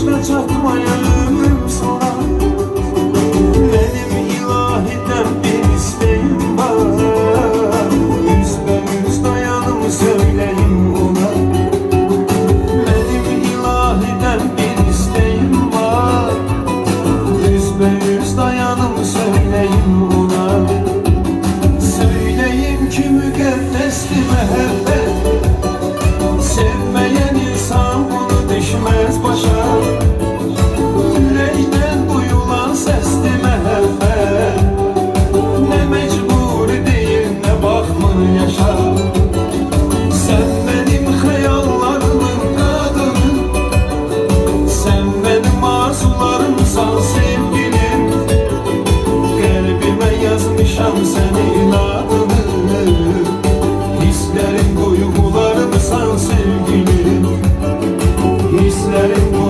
boşuna çakmayalım sana. Benim ilahiden bir isteğim var. Yüz ben yüz dayanım söyleyim ona Benim ilahiden bir isteğim var. Yüz ben yüz dayanım söyleyim ona Söyleyim ki mükaddesli mehebbet. Sevmeyen insan bunu düşmez başa. Seni inadını Hislerin duygularımı san sevgilim Hislerin duygularımı